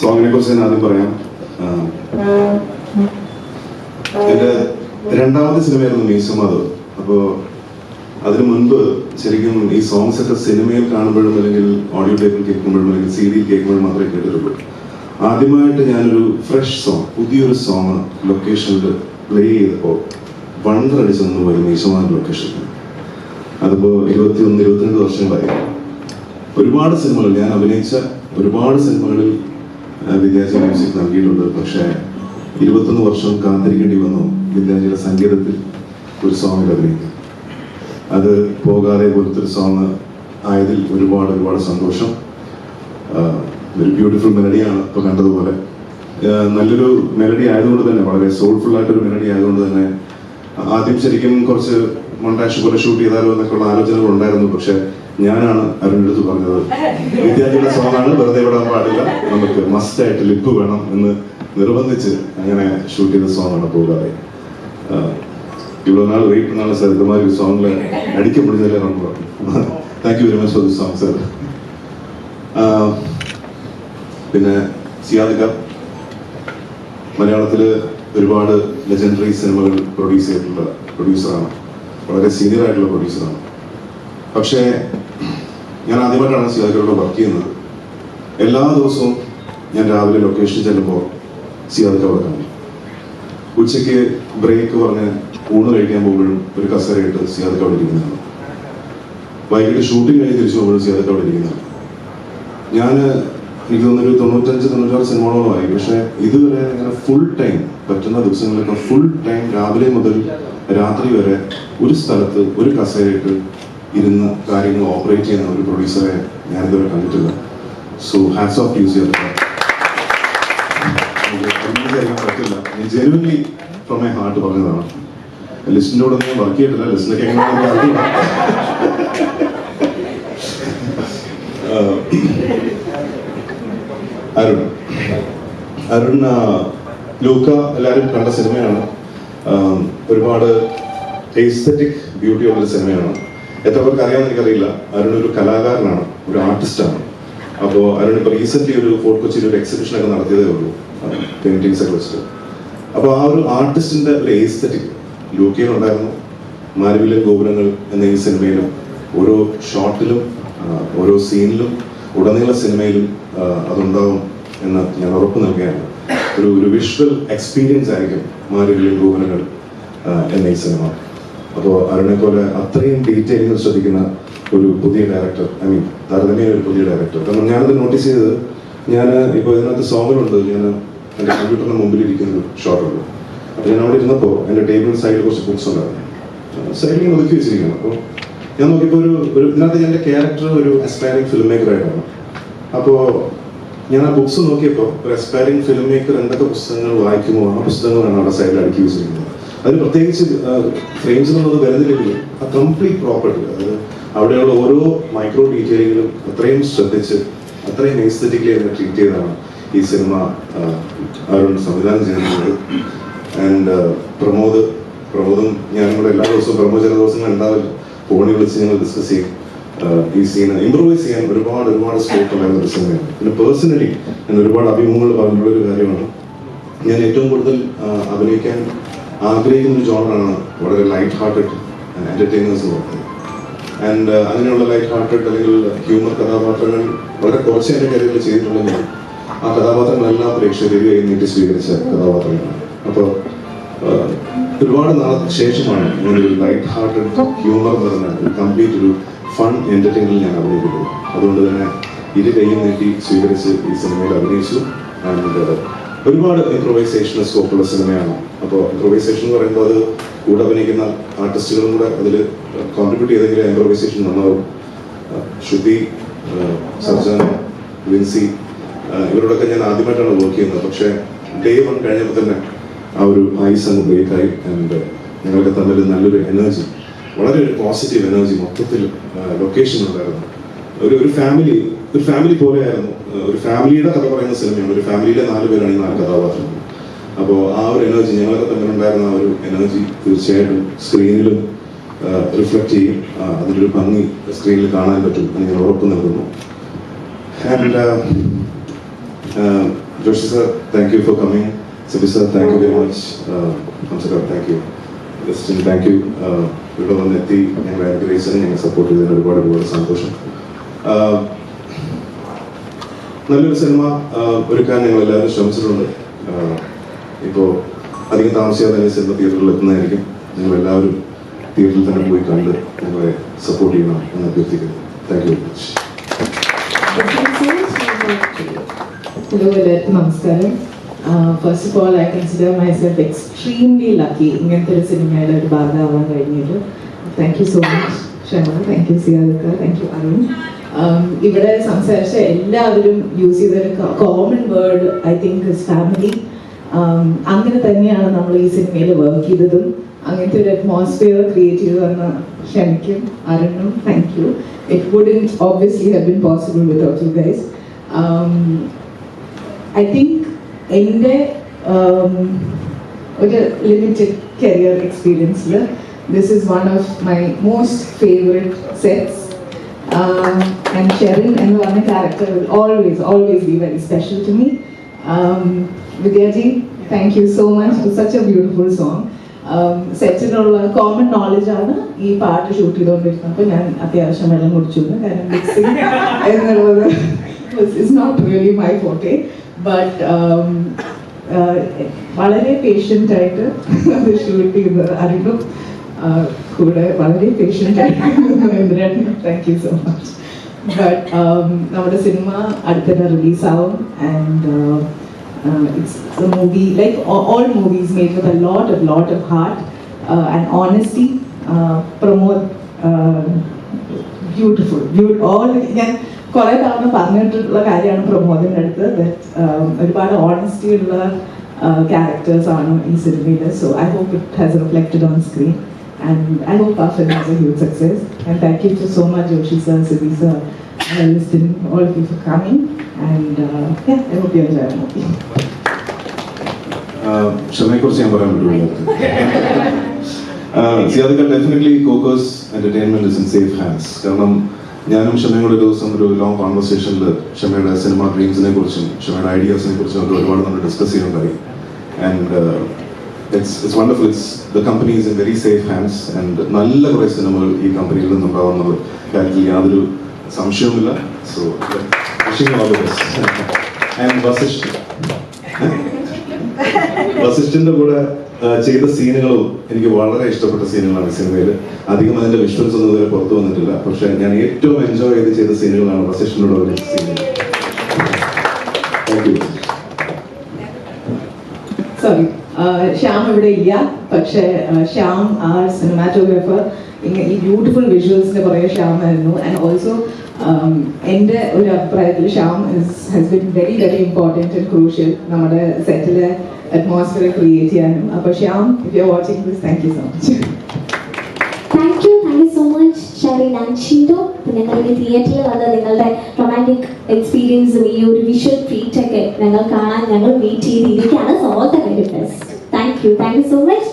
സോങ്ങിനെ കുറിച്ച് ഞാൻ ആദ്യം പറയാം. എന്റെ രണ്ടാമത്തെ സിനിമയായിരുന്നു മീസുമാധവ് അപ്പോൾ അതിനു മുൻപ് ശരിക്കും ഈ സോങ്സ് ഒക്കെ സിനിമയിൽ കാണുമ്പോഴും അല്ലെങ്കിൽ ഓഡിയോ ടേപ്പിൽ കേൾക്കുമ്പോഴും അല്ലെങ്കിൽ സി ഡിയിൽ കേൾക്കുമ്പോഴും മാത്രമേ കേട്ടിട്ടുള്ളൂ. ആദ്യമായിട്ട് ഞാനൊരു ഫ്രഷ് സോങ് പുതിയൊരു സോങ് ലൊക്കേഷനിൽ പ്ലേ ചെയ്തപ്പോൾ വണ്ടർ അടിച്ചു പോയി മീസുമാധവ് ലൊക്കേഷനിൽ അതിപ്പോൾ ഇരുപത്തി ഒന്ന് ഇരുപത്തിരണ്ട് വർഷങ്ങളായി. ഒരുപാട് സിനിമകൾ ഞാൻ അഭിനയിച്ച ഒരുപാട് സിനിമകളിൽ വിദ്യാജി മ്യൂസിക് നൽകിയിട്ടുണ്ട്. പക്ഷേ ഇരുപത്തൊന്ന് വർഷം കാത്തിരിക്കേണ്ടി വന്നു. വിദ്യാജിയുടെ സംഗീതത്തിൽ ഒരു സോങ്ങിൽ അഭിനയിക്കാൻ അത് പോകാതെ പോലത്തെ ഒരു സോങ് ആയതിൽ ഒരുപാട് ഒരുപാട് സന്തോഷം. ഒരു ബ്യൂട്ടിഫുൾ മെലഡിയാണ് ഇപ്പോൾ കണ്ടതുപോലെ. നല്ലൊരു മെലഡി ആയതുകൊണ്ട് തന്നെ വളരെ സോൾഫുൾ ആയിട്ടൊരു മെലഡി ആയതുകൊണ്ട് തന്നെ ആദ്യം ശരിക്കും കുറച്ച് മൊണ്ടാഷ് പോലെ ഷൂട്ട് ചെയ്താലോ എന്നൊക്കെയുള്ള ആലോചനകൾ ഉണ്ടായിരുന്നു പക്ഷെ ഞാനാണ് അവരുടെ അടുത്ത് പറഞ്ഞത്. വിദ്യാർത്ഥിയുടെ സോങ്ങാണ് വെറുതെ വിടാൻ പാടില്ല. നമുക്ക് മസ്റ്റ് ആയിട്ട് ലിപ്പ് വേണം എന്ന് നിർബന്ധിച്ച് അങ്ങനെ ഷൂട്ട് ചെയ്ത സോങ്ങാണ് പോകാതെ ഇവിടെ நாள் വെയിറ്റ് നാളെ സാർ ഇതുമാതിരി மாதிரி சாங்கில் நடிக்க முடிஞ்சதில்ல thank you very much for the song sir പിന്നെ സിയാദിക മലയാളത്തിൽ ഒരുപാട് ലെജൻഡറി സിനിമകൾ പ്രൊഡ്യൂസ് ചെയ്തിട്ടുള്ള പ്രൊഡ്യൂസറാണ് വളരെ സീനിയർ ആയിട്ടുള്ള പ്രൊഡ്യൂസറാണ് പക്ഷേ ഞാൻ ആദ്യമായിട്ടാണ് സിയാദിലോട് വർക്ക് ചെയ്യുന്നത്. എല്ലാ ദിവസവും ഞാൻ രാവിലെ ലൊക്കേഷൻ ചെല്ലുമ്പോൾ സിയാദിക്ക അവിടെ ഉച്ചയ്ക്ക് ബ്രേക്ക് പറഞ്ഞ് ഊണ് കഴിക്കാൻ പോകുമ്പോഴും ഒരു കസേരയിട്ട് സിയാദിക്ക് അവിടെ ഇരിക്കുന്നതാണ്. വൈകിട്ട് ഷൂട്ടിംഗ് കഴിഞ്ഞ് തിരിച്ചു പോകുമ്പോഴും സിയാദിക്ക് അവിടെ ഇരിക്കുന്നതാണ്. ഞാൻ എനിക്ക് തോന്നുന്നൊരു തൊണ്ണൂറ്റഞ്ച് തൊണ്ണൂറ്റാറ് സിനിമകളോളമായി. പക്ഷെ ഇതുവരെ ഇങ്ങനെ ഫുൾ ടൈം പറ്റുന്ന ദിവസങ്ങളിലൊക്കെ ഫുൾ ടൈം രാവിലെ മുതൽ രാത്രി വരെ ഒരു സ്ഥലത്ത് ഒരു കസേരയിട്ട് ഇരുന്ന് കാര്യങ്ങൾ ഓപ്പറേറ്റ് ചെയ്യുന്ന ഒരു പ്രൊഡ്യൂസറെ ഞാൻ ഇതുവരെ കണ്ടിട്ടില്ല. സോ ഹാറ്റ്സ് ഓഫ് യൂസ് ചെയ്തിട്ട് പറ്റില്ല. ഞാൻ ജെനുവൻലി ഫ്രം മൈ ഹാർട്ട് പറഞ്ഞതാണ്. ലിസ്റ്റിന്റെ കൂടെ ഞാൻ വർക്ക് ചെയ്തിട്ടില്ല ലിസ്റ്റിനൊക്കെ അറിയില്ല. അരുൺ. അരുൺ ലൂക്ക എല്ലാവരും കണ്ട സിനിമയാണ്. ഒരുപാട് എസ്തറ്റിക് ബ്യൂട്ടി ഉള്ള സിനിമയാണ്. എത്ര പേർക്ക് എനിക്കറിയില്ല അരുൺ ഒരു കലാകാരനാണ് ഒരു ആർട്ടിസ്റ്റാണ് അപ്പോൾ അരുൺ ഇപ്പോൾ റീസെന്റ് ഒരു ഫോർട്ട് കൊച്ചിയിൽ ഒരു എക്സിബിഷൻ ഒക്കെ നടത്തിയതേ ഉള്ളൂ. പെയിന്റിങ്സ് ഒക്കെ വെച്ചിട്ട്. അപ്പോൾ ആ ഒരു ആർട്ടിസ്റ്റിന്റെ ഒരു എസ്തറ്റിക് ലൂക്കയിലുണ്ടായിരുന്നു മാരുവിലെ ഗോപുരങ്ങൾ എന്ന ഈ സിനിമയിലും ഓരോ ഷോട്ടിലും ഓരോ സീനിലും ഉടനീള സിനിമയിലും അതുണ്ടാവും എന്ന് ഞാൻ ഉറപ്പ് നൽകുകയാണ്. ഒരു ഒരു വിഷ്വൽ എക്സ്പീരിയൻസ് ആയിരിക്കും മാരുവിലെ ഗോപുരങ്ങൾ എന്ന ഈ സിനിമ. അപ്പോൾ അരുണെ പോലെ അത്രയും ഡീറ്റെയിലിംഗ് ശ്രദ്ധിക്കുന്ന ഒരു പുതിയ ഡയറക്ടർ ഐ മീൻ താരതമ്യ ഒരു പുതിയ ഡയറക്ടർ കാരണം ഞാനത് നോട്ടീസ് ചെയ്തത് ഞാൻ ഇപ്പോൾ ഇതിനകത്ത് സോങ്ങിലുണ്ട് ഞാൻ എന്റെ കമ്പ്യൂട്ടറിന് മുമ്പിൽ ഇരിക്കുന്ന ഒരു ഷോട്ടുണ്ട് അപ്പോൾ ഞാൻ അവിടെ ഇരുന്നപ്പോൾ എന്റെ ടേബിൾ സൈഡിൽ കുറച്ച് ബുക്സ് ഉണ്ടായിരുന്നു. സൈഡിൽ ഞാൻ ഒതുക്കി വെച്ചിരിക്കണം അപ്പോൾ ഞാൻ നോക്കിയപ്പോൾ ഒരു ഒരു ഇതിനകത്ത് എന്റെ ക്യാരക്ടർ ഒരു അസ്പയറിംഗ് ഫിലിം മേക്കർ ആയിട്ടാണ്. അപ്പോൾ ഞാൻ ആ ബുക്സ് നോക്കിയപ്പോൾ ഒരു അസ്പയറിംഗ് ഫിലിം മേക്കർ എന്തൊക്കെ പുസ്തകങ്ങൾ വായിക്കുമോ ആ പുസ്തകങ്ങളാണ് അവിടെ സൈഡിൽ അടുക്കി വെച്ചിരിക്കുന്നത്. അതിന് പ്രത്യേകിച്ച് ഫ്രെയിംസ് എന്നുള്ളത് വരുന്നില്ലെങ്കിലും ആ കംപ്ലീറ്റ് പ്രോപ്പർട്ടി അതായത് അവിടെയുള്ള ഓരോ മൈക്രോ ഡീറ്റെയിലുകളും അത്രയും ശ്രദ്ധിച്ച് അത്രയും എസ്തറ്റിക്കലി അതിനെ ട്രീറ്റ് ചെയ്താണ് ഈ സിനിമ അരുൺ സംവിധാനം ചെയ്യുന്നത് ആൻഡ് പ്രമോദ് പ്രമോദും ഞാനും കൂടെ എല്ലാ ദിവസവും പ്രമോദ് ചില ദിവസങ്ങൾ ഉണ്ടാവില്ല. ഫോണിൽ വിളിച്ച് ഞങ്ങൾ ഡിസ്കസ് ചെയ്യും ഈ സീന് ഇംപ്രൂവൈസ് ചെയ്യാൻ ഒരുപാട് ഒരുപാട് സ്കോപ്പ് ഉണ്ടായിരുന്ന ഒരു സിനിമയാണ് പിന്നെ പേഴ്സണലി ഞാൻ ഒരുപാട് അഭിമുഖങ്ങൾ പറഞ്ഞിട്ടുള്ള ഒരു കാര്യമാണ്. ഞാൻ ഏറ്റവും കൂടുതൽ അഭിനയിക്കാൻ ആഗ്രഹിക്കുന്ന ഒരു ജോണറാണ് വളരെ ലൈറ്റ് ഹാർട്ടഡ് എന്റർടൈനേഴ്സ് എന്ന് പറയുന്നത് ആൻഡ് അങ്ങനെയുള്ള ലൈറ്റ് ഹാർട്ടഡ് അല്ലെങ്കിൽ ഹ്യൂമർ കഥാപാത്രങ്ങൾ വളരെ കുറച്ച് എന്റെ കരിയറിൽ ചെയ്തിട്ടുണ്ടെങ്കിൽ ആ കഥാപാത്രങ്ങളെല്ലാം പ്രേക്ഷകർ നീട്ടി സ്വീകരിച്ച കഥാപാത്രങ്ങളാണ്. അപ്പോൾ ഒരുപാട് നാളത്തിന് ശേഷമാണ് ഇങ്ങനൊരു ലൈറ്റ് ഹാർട്ടഡ് ഹ്യൂമർ എന്ന് പറഞ്ഞാൽ ഒരു കംപ്ലീറ്റ് ഒരു ഫൺ എന്റർടൈനിൽ ഞാൻ അഭിനയിക്കുന്നത്. അതുകൊണ്ട് തന്നെ ഇരു കൈയും നീട്ടി സ്വീകരിച്ച് ഈ സിനിമയിൽ അഭിനയിച്ചു. ആൻഡ് ഒരുപാട് ഇംപ്രൊവൈസേഷൻ സ്കോപ്പുള്ള സിനിമയാണ് അപ്പോൾ ഇംപ്രൊവൈസേഷൻ എന്ന് പറയുമ്പോൾ അത് കൂടെ അഭിനയിക്കുന്ന ആർട്ടിസ്റ്റുകളും കൂടെ അതിൽ കോൺട്രിബ്യൂട്ട് ചെയ്തെങ്കിൽ ഇംപ്രൊവൈസേഷൻ നന്നാവും. ശ്രുതി സർജൻ വിൻസി ഇവരോടൊക്കെ ഞാൻ ആദ്യമായിട്ടാണ് വർക്ക് ചെയ്യുന്നത്. പക്ഷേ ഡേ വൺ കഴിഞ്ഞപ്പോൾ തന്നെ ആ ഒരു ഐസ് അങ്ങ് ബ്രേക്കായി ആൻഡ് ഞങ്ങൾക്ക് തന്നൊരു നല്ലൊരു എനർജി വളരെ ഒരു പോസിറ്റീവ് എനർജി മൊത്തത്തിൽ ലൊക്കേഷൻ ഉണ്ടായിരുന്നു. ഒരു ഒരു ഫാമിലി ഒരു ഫാമിലി പോലെയായിരുന്നു. ഒരു ഫാമിലിയുടെ കഥ പറയുന്ന സിനിമയാണ്. ഒരു ഫാമിലിയിലെ നാല് പേരാണ് ഈ നാല് കഥാപാത്രങ്ങൾ അപ്പോൾ ആ ഒരു എനർജി ഞങ്ങളൊക്കെ തമ്മിലുണ്ടായിരുന്ന ആ ഒരു എനർജി തീർച്ചയായിട്ടും സ്ക്രീനിലും റിഫ്ലക്റ്റ് ചെയ്യും. അതിന്റെ ഒരു ഭംഗി സ്ക്രീനിൽ കാണാൻ പറ്റും എന്ന് ഞാൻ ഉറപ്പ് നൽകുന്നു. And Joshi sir thank you for coming Sabi coming. Thank you very much നമസ്കാരം thank you thank you. Uh, ഇവിടെ വന്നെത്തി. ഞങ്ങളെ അനുഗ്രഹിച്ചതിന് ഞങ്ങൾ സപ്പോർട്ട് ചെയ്തതിന് ഒരുപാട് ഒരുപാട് സന്തോഷം. നല്ലൊരു സിനിമ ഒരുക്കാൻ ഞങ്ങൾ എല്ലാവരും ശ്രമിച്ചിട്ടുണ്ട് ഇപ്പോൾ അധികം താമസിയാതെ തന്നെ സിനിമ തിയേറ്ററിൽ എത്തുന്നതായിരിക്കും. നിങ്ങൾ എല്ലാവരും തിയേറ്ററിൽ തന്നെ പോയി കണ്ട് നിങ്ങളെ സപ്പോർട്ട് ചെയ്യണം എന്ന് അഭ്യർത്ഥിക്കുന്നു. താങ്ക് യു വെരി മച്ച് നമസ്കാരം. First of all I consider myself extremely lucky ഇങ്ങനത്തെ ഒരു സിനിമയുടെ ഒരു ഭാഗമാവാൻ കഴിഞ്ഞിട്ട്. Thank you so much Kshama thank you സിയാദക്ക thank you Arun. ഇവിടെ സംസാരിച്ച എല്ലാവരും യൂസ് ചെയ്തൊരു common word I think is family അങ്ങനെ തന്നെയാണ് നമ്മൾ ഈ സിനിമയിൽ വർക്ക് ചെയ്തതും. അങ്ങനത്തെ ഒരു അറ്റ്മോസ്ഫിയർ ക്രിയേറ്റ് ചെയ്തു തന്ന ക്ഷമിക്കും അരുണും thank you it would obviously have been possible without you guys I think എന്റെ um, ഒരു limited career എക്സ്പീരിയൻസിൽ this is one of my most favourite sets and Sherin എന്ന് പറഞ്ഞ character will always always be very special to me Vidyaji thank you so much for such a beautiful song സെറ്റിനുള്ള common knowledge ആണ് ഈ പാട്ട് shoot ചെയ്തുകൊണ്ടിരുന്നപ്പോൾ ഞാൻ അത്യാവശ്യം വെള്ളം കുടിച്ചു. കാരണം മിക്സിംഗ് എന്നുള്ളത് is not really my forte but വളരെ പേഷ്യന്റ് ആയിട്ട് ഷൂട്ട് ചെയ്ത് അറിഞ്ഞു. കൂടെ വളരെ പേഷ്യന്റ് ആയിട്ട് thank you so much but നമ്മുടെ സിനിമ അടുത്തിടെ റിലീസാവും. And it's a movie like all movies made with a lot of lot of heart and honesty Pramod beautiful all ഞാൻ കുറെ തവണ പറഞ്ഞിട്ടുള്ള കാര്യമാണ് പ്രമോദിന്റെ അടുത്ത് that, um, ഒരുപാട് ഓണസ്റ്റി ഉള്ള ക്യാരക്ടേഴ്സ് ആണ് ഈ സിനിമയിൽ so I hope it has reflected on screen and I hope ആ film has a huge success and thank you so much Joshi sir Sibi sir Listin all of you for coming and I hope you enjoy movie ക്ഷമയെ കുറിച്ച് ഞാൻ പറയാൻ പറ്റുള്ളൂ സിയാദിക്ക definitely Cocos entertainment is in safe hands കാരണം ഞാനും ക്ഷമയും കൂടെ ഒരു ദിവസം ഒരു ലോങ് കോൺവെർസേഷനിൽ ക്ഷമയുടെ സിനിമ ഡ്രീംസിനെ കുറിച്ചും ക്ഷമയുടെ ഐഡിയാസിനെ കുറിച്ചും ഒക്കെ ഒരുപാട് നമ്മൾ discuss ചെയ്യുന്നുണ്ടായി and it's it's wonderful it's the company is in very safe hands and നല്ല കുറേ സിനിമകൾ ഈ കമ്പനിയിൽ നിന്നുണ്ടാവുന്നത് കാര്യത്തിൽ യാതൊരു സംശയവുമില്ല. സോ വസിഷ്ഠ വസിഷ്ഠിന്റെ കൂടെ ചെയ്ത സീനുകളും എനിക്ക് വളരെ ഇഷ്ടപ്പെട്ട സീനുകളാണ് സിനിമയിൽ. അധികം അതിന്റെ വിഷ്വൽസ് ഒന്നും ഇതുവരെ പുറത്തു വന്നിട്ടില്ല. പക്ഷെ ഞാൻ ഏറ്റവും എൻജോയ് ചെയ്ത് ചെയ്ത സീനുകളാണ് വസിഷ്ഠിനോട് സീനുകൾ. താങ്ക് യു സോറി ശ്യാം ഇവിടെ ഇല്ല. പക്ഷേ uh, ശ്യാം ആ സിനിമാറ്റോഗ്രാഫർ ഈ ബ്യൂട്ടിഫുൾ വിഷ്വൽസിന്റെ പുറകെ ശ്യാം ആയിരുന്നു ആൻഡ് ഓൾസോ എന്റെ ഒരു അഭിപ്രായത്തിൽ Shyam has been very very important and crucial നമ്മുടെ സെറ്റിലെ അറ്റ്മോസ്ഫിയർ ക്രിയേറ്റ് ചെയ്യാനും. അപ്പോൾ Shyam if you watching this thank you so much Sherin and ഷീറ്റോ ഞങ്ങളുടെ തിയേറ്ററിൽ വന്ന് നിങ്ങളുടെ റൊമാന്റിക് എക്സ്പീരിയൻസും ഈ ഒരു വിഷ്വൽ ട്രീറ്റ് ഒക്കെ ഞങ്ങൾ കാണാൻ ഞങ്ങൾ വെയിറ്റ് ചെയ്തിരിക്കുകയാണ്. So all the very best thank you thank you so much